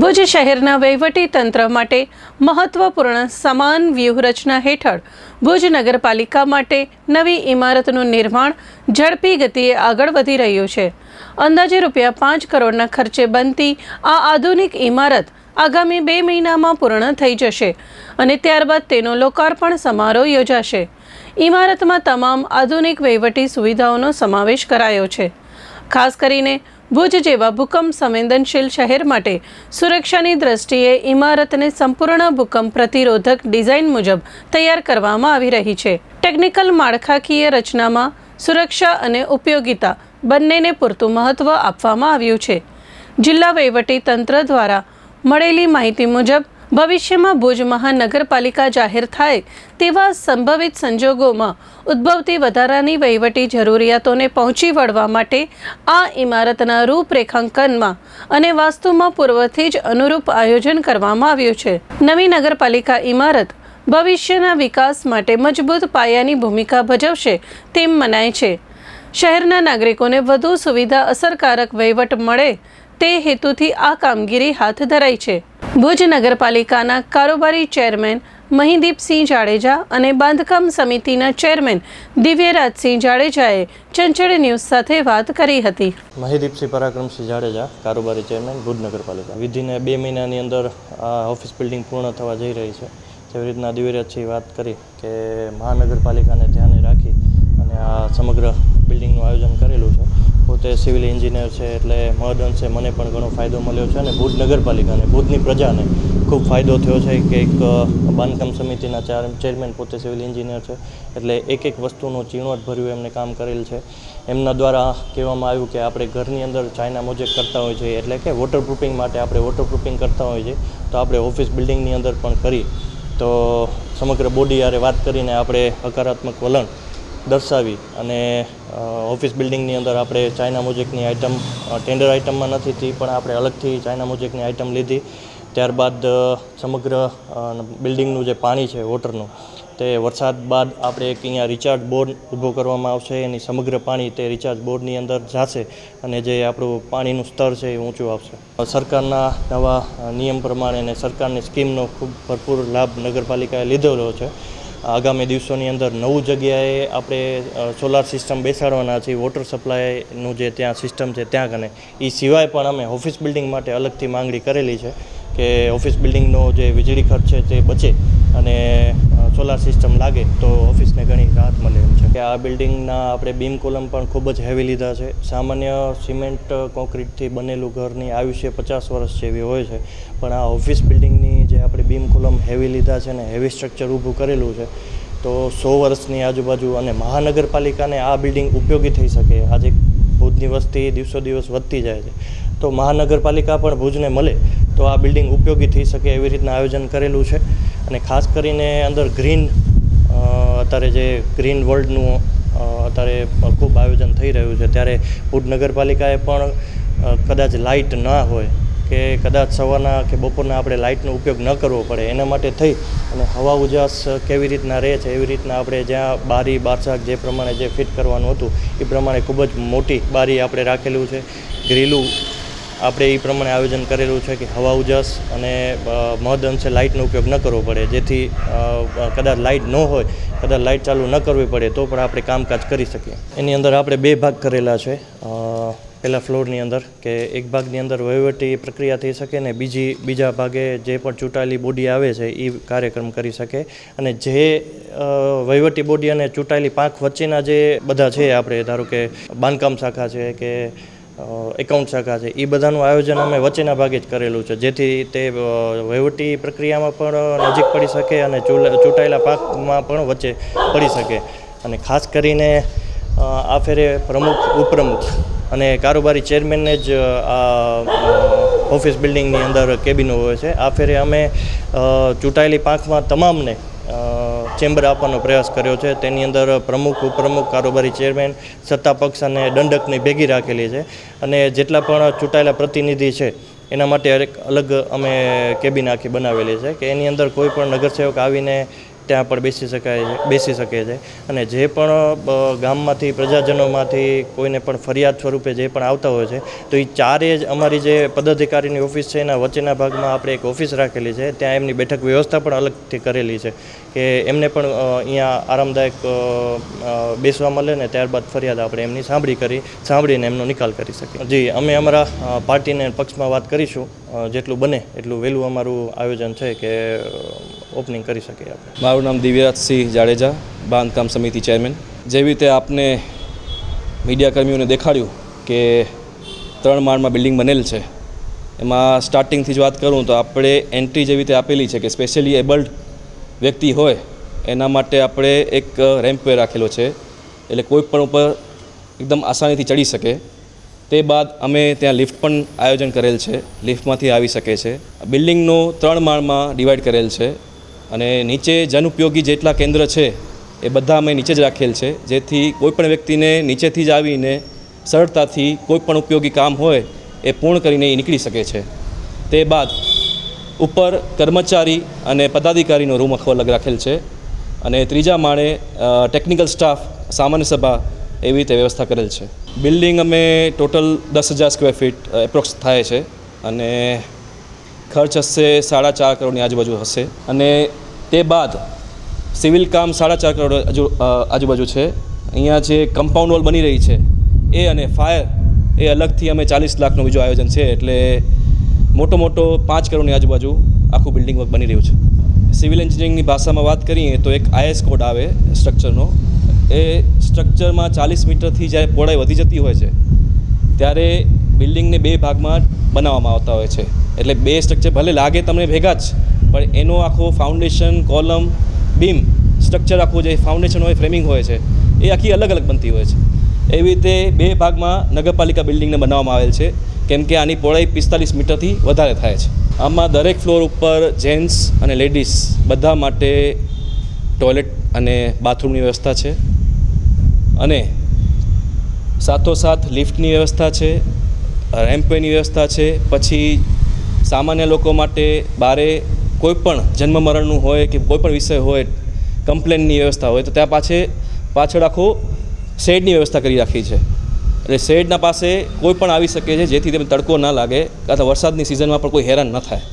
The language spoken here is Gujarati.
ભુજ શહેરના વહીવટી તંત્ર માટે મહત્વપૂર્ણ સમાન વ્યૂહરચના હેઠળ ભુજ નગરપાલિકા માટે નવી ઇમારતનું નિર્માણ ઝડપી ગતિએ આગળ વધી રહ્યું છે. અંદાજે રૂપિયા પાંચ કરોડના ખર્ચે બનતી આ આધુનિક ઇમારત આગામી બે મહિનામાં પૂર્ણ થઈ જશે અને ત્યારબાદ તેનો લોકાર્પણ સમારોહ યોજાશે. ઇમારતમાં તમામ આધુનિક વહીવટી સુવિધાઓનો સમાવેશ કરાયો છે. ખાસ કરીને ભુજ જેવા ભૂકંપ સંવેદનશીલ શહેર માટે સુરક્ષાની દ્રષ્ટિએ ઇમારતને સંપૂર્ણ ભૂકંપ પ્રતિરોધક ડિઝાઇન મુજબ તૈયાર કરવામાં આવી રહી છે. ટેકનિકલ માળખાકીય રચનામાં સુરક્ષા અને ઉપયોગિતા બંનેને પૂરતું મહત્ત્વ આપવામાં આવ્યું છે. જિલ્લા વહીવટી તંત્ર દ્વારા મળેલી માહિતી મુજબ ભવિષ્યમાં ભુજ મહાનગરપાલિકા જાહેર થાય તેવા સંભવિત સંજોગોમાં ઉદ્ભવતી વધારાની વહીવટી જરૂરિયાતોને પહોંચી વળવા માટે આ ઇમારતના રૂપરેખાંકનમાં અને વાસ્તુમાં પૂર્વથી જ અનુરૂપ આયોજન કરવામાં આવ્યું છે. નવી નગરપાલિકા ઇમારત ભવિષ્યના વિકાસ માટે મજબૂત પાયાની ભૂમિકા ભજવશે તેમ મનાય છે. શહેરના નાગરિકોને વધુ સુવિધા અસરકારક વહીવટ મળે તે હેતુથી આ કામગીરી હાથ ધરાઈ છે. ભુજ નગરપાલિકાના કારોબારી ચેરમેન મહિદીપસિંહ જાડેજા અને બાંધકામ સમિતિના ચેરમેન દિવ્યરાજસિંહ જાડેજાએ ચંચળ ન્યૂઝ સાથે વાત કરી હતી. મહિદીપસિંહ પરાક્રમસિંહ જાડેજા, કારોબારી ચેરમેન ભુજ નગરપાલિકા. વિધિને બે મહિનાની અંદર આ ઓફિસ બિલ્ડિંગ પૂર્ણ થવા જઈ રહી છે. જેવી રીતના દિવ્યરાજસિંહ વાત કરી કે મહાનગરપાલિકાને ધ્યાને રાખી અને આ સમગ્ર બિલ્ડિંગનું આયોજન કરેલું છે. પોતે સિવિલ એન્જિનિયર છે, એટલે મહદ અંશે મને પણ ઘણો ફાયદો મળ્યો છે અને ભુજ નગરપાલિકાને, ભુજની પ્રજાને ખૂબ ફાયદો થયો છે. કે એક બાંધકામ સમિતિના ચાર, ચેરમેન પોતે સિવિલ એન્જિનિયર છે, એટલે એક એક વસ્તુનું ભર્યું એમને કામ કરેલ છે. એમના દ્વારા કહેવામાં આવ્યું કે આપણે ઘરની અંદર ચાઇના મોજેક કરતા હોય છે, એટલે કે વોટરપ્રૂફિંગ માટે આપણે વોટરપ્રૂફિંગ કરતા હોય છે, તો આપણે ઓફિસ બિલ્ડિંગની અંદર પણ કરી તો સમગ્ર બોડી યારે વાત કરીને આપણે હકારાત્મક વલણ દર્શાવી અને ઓફિસ બિલ્ડિંગની અંદર આપણે ચાઇના મોજેકની આઇટમ ટેન્ડર આઇટમમાં નથી થઈ પણ આપણે અલગથી ચાઇના મોજેકની આઇટમ લીધી. ત્યારબાદ સમગ્ર બિલ્ડિંગનું જે પાણી છે, વોટરનું, તે વરસાદ બાદ આપણે એક અહીંયા રિચાર્જ બોર્ડ ઊભો કરવામાં આવશે. એની સમગ્ર પાણી તે રિચાર્જ બોર્ડની અંદર જશે અને જે આપણું પાણીનું સ્તર છે એ ઊંચું આવશે. સરકારના નવા નિયમ પ્રમાણે અને સરકારની સ્કીમનો ખૂબ ભરપૂર લાભ નગરપાલિકાએ લીધેલો છે. આગામી દિવસોની અંદર નવું જગ્યાએ આપણે સોલાર સિસ્ટમ બેસાડવાના છીએ વોટર સપ્લાયનું જે ત્યાં સિસ્ટમ છે ત્યાં કને. એ સિવાય પણ અમે ઓફિસ બિલ્ડિંગ માટે અલગથી માંગણી કરેલી છે કે ઓફિસ બિલ્ડિંગનો જે વીજળી ખર્ચ છે તે બચે અને સોલાર સિસ્ટમ લાગે તો ઓફિસને ઘણી રાહત મળે એમ છે. કે આ બિલ્ડિંગના આપણે બીમ કોલમ પણ ખૂબ જ હેવી લીધા છે. સામાન્ય સિમેન્ટ કોન્ક્રીટથી બનેલું ઘરની આયુષ્ય પચાસ વર્ષ જેવી હોય છે. પણ આ ઓફિસ બિલ્ડિંગની આપણે બીમ કોલમ હેવી લીધા છે ને હેવી સ્ટ્રક્ચર ઊભું કરેલું છે, તો સો વર્ષની આજુબાજુ અને મહાનગરપાલિકાને આ બિલ્ડિંગ ઉપયોગી થઈ શકે. આજે ભુજની વસ્તી દિવસો દિવસ વધતી જાય છે. તો મહાનગરપાલિકા પણ ભુજને મળે તો આ બિલ્ડિંગ ઉપયોગી થઈ શકે એવી રીતના આયોજન કરેલું છે. અને ખાસ કરીને અંદર ગ્રીન અત્યારે જે ગ્રીન વર્લ્ડનું અત્યારે ખૂબ આયોજન થઈ રહ્યું છે. ત્યારે ભુજ નગરપાલિકાએ પણ કદાચ લાઇટ ના હોય કે કદાચ સવારના કે બપોરના આપણે લાઇટનો ઉપયોગ ન કરવો પડે, એના માટે થઈ અને હવા ઉજાસ કેવી રીતના રહે છે, એવી રીતના આપણે જ્યાં બારી બારસાક જે પ્રમાણે જે ફિટ કરવાનું હતું, એ પ્રમાણે ખૂબ જ મોટી બારી આપણે રાખેલું છે. ગ્રીલું આપણે એ પ્રમાણે આયોજન કરેલું છે કે હવા ઉજાસ અને મહદ અંશે લાઇટનો ઉપયોગ ન કરવો પડે. જેથી કદાચ લાઇટ ન હોય, કદાચ લાઇટ ચાલુ ન કરવી પડે, તો પણ આપણે કામકાજ કરી શકીએ. એની અંદર આપણે બે ભાગ કરેલા છે. પહેલા ફ્લોરની અંદર કે એક ભાગની અંદર વહીવટી પ્રક્રિયા થઈ શકે ને બીજી, બીજા ભાગે જે પણ ચૂંટાયેલી બોડી આવે છે એ કાર્યક્રમ કરી શકે. અને જે વહીવટી બોડી અને ચૂંટાયેલી પાંખ વચ્ચેના જે બધા છે આપણે, ધારો કે બાંધકામ શાખા છે કે એકાઉન્ટ શાખા છે એ બધાનું આયોજન અમે વચ્ચેના ભાગે જ કરેલું છે. જેથી તે વહીવટી પ્રક્રિયામાં પણ નજીક પડી શકે અને ચૂંટાયેલા પાકમાં પણ વચ્ચે પડી શકે. અને ખાસ કરીને આ ફેરે પ્રમુખ, ઉપપ્રમુખ અને કારોબારી ચેરમેનને જ આ ઓફિસ બિલ્ડિંગની અંદર કેબિનો હોય છે. આ ફેરે અમે ચૂંટાયેલી પાંખમાં તમામને ચેમ્બર આપવાનો પ્રયાસ કર્યો છે. તેની અંદર પ્રમુખ, ઉપપ્રમુખ, કારોબારી ચેરમેન, સત્તા પક્ષ અને દંડકની ભેગી રાખેલી છે. અને જેટલા પણ ચૂંટાયેલા પ્રતિનિધિ છે, એના માટે એક અલગ અમે કેબિન આખી બનાવેલી છે કે એની અંદર કોઈ પણ નગરસેવક આવીને ત્યાં પણ બેસી શકાય બેસી શકે છે. અને જે પણ ગામમાંથી, પ્રજાજનોમાંથી કોઈને પણ ફરિયાદ સ્વરૂપે જે પણ આવતા હોય છે, તો એ ચારે જ અમારી જે પદાધિકારીની ઓફિસ છે, એના વચ્ચેના ભાગમાં આપણે એક ઓફિસ રાખેલી છે, ત્યાં એમની બેઠક વ્યવસ્થા પણ અલગથી કરેલી છે, કે એમને પણ અહીંયા આરામદાયક બેસવા મળે ને ત્યારબાદ ફરિયાદ આપણે એમની સાંભળી કરી, સાંભળીને એમનો નિકાલ કરી શકીએ. જી, અમે અમારા પાર્ટીને પક્ષમાં વાત કરીશું. જેટલું બને એટલું વહેલું અમારું આયોજન છે કે ઓપનિંગ કરી શકીએ આપણે. મારું નામ દિવ્યરાજસિંહ જાડેજા, બાંધકામ સમિતિ ચેરમેન. જેવી રીતે આપને મીડિયાકર્મીઓને દેખાડ્યું કે ત્રણ માળમાં બિલ્ડિંગ બનેલ છે, એમાં સ્ટાર્ટિંગથી જ વાત કરું તો આપણે એન્ટ્રી જેવી રીતે આપેલી છે કે સ્પેશિયલી એબલ્ડ વ્યક્તિ હોય, એના માટે આપણે એક રેમ્પવે રાખેલો છે. એટલે કોઈ પણ ઉપર એકદમ આસાનીથી ચડી શકે. તે બાદ અમે ત્યાં લિફ્ટ પણ આયોજન કરેલ છે. લિફ્ટમાંથી આવી શકે છે. બિલ્ડિંગનો ત્રણ માળમાં ડિવાઈડ કરેલ છે અને નીચે જનઉપયોગી જેટલા કેન્દ્ર છે એ બધા અમે નીચે જ રાખેલ છે. જેથી કોઈપણ વ્યક્તિને નીચેથી જ આવીને સરળતાથી કોઈપણ ઉપયોગી કામ હોય એ પૂર્ણ કરીને એ નીકળી શકે છે. તે બાદ ઉપર કર્મચારી અને પદાધિકારીનો રૂમ અલગ રાખેલ છે અને ત્રીજા માળે ટેકનિકલ સ્ટાફ સામાન્ય સભા એવી રીતે વ્યવસ્થા કરેલ છે. બિલ્ડિંગ અમે ટોટલ દસ હજાર સ્ક્વેર ફીટ એપ્રોક્સ થાય છે અને ખર્ચ હશે સાડા ચાર કરોડની આજુબાજુ હશે. અને તે બાદ સિવિલ કામ સાડા ચાર કરોડ આજુબાજુ છે. અહીંયા જે કમ્પાઉન્ડ વોલ બની રહી છે, એ અને ફાયર, એ અલગથી અમે ચાલીસ લાખનું બીજું આયોજન છે. એટલે મોટો મોટો પાંચ કરોડની આજુબાજુ આખું બિલ્ડિંગ વર્ક બની રહ્યું છે. સિવિલ એન્જિનિયરિંગની ભાષામાં વાત કરીએ તો એક આઈએસ કોડ આવે સ્ટ્રક્ચરનો એ સ્ટ્રક્ચરમાં ચાલીસ મીટરથી જ્યારે પહોળાઈ વધી જતી હોય છે, ત્યારે બિલ્ડિંગને બે ભાગમાં બનાવવામાં આવતા હોય છે. એટલે બે સ્ટ્રક્ચર ભલે લાગે તમને ભેગા જ, પણ એનો આખો ફાઉન્ડેશન કોલમ બીમ સ્ટ્રક્ચર આખું જે ફાઉન્ડેશન હોય ફ્રેમિંગ હોય છે, એ આખી અલગ અલગ બનતી હોય છે. એવી રીતે બે ભાગમાં નગરપાલિકા બિલ્ડિંગને બનાવવામાં આવેલ છે, કેમ કે આની પહોળાઈ પિસ્તાલીસ મીટરથી વધારે થાય છે. આમાં દરેક ફ્લોર ઉપર જેન્ટ્સ અને લેડીઝ બધા માટે ટોયલેટ અને બાથરૂમની વ્યવસ્થા છે. અને સાથોસાથ લિફ્ટની વ્યવસ્થા છે, રેમ્પવેની વ્યવસ્થા છે. પછી સામાન્ય લોકો માટે બારે કોઈ પણ જન્મ મરણનું હોય કે કોઈ પણ વિષય હોય, કમ્પ્લેનની વ્યવસ્થા હોય, તો ત્યાં પાછે પાછળ આખો શેડની વ્યવસ્થા કરી રાખી છે. એટલે શેડના પાસે કોઈ પણ આવી શકે છે, જેથી તેમને તડકો ના લાગે તો વરસાદની સિઝનમાં પણ કોઈ હેરાન ન થાય.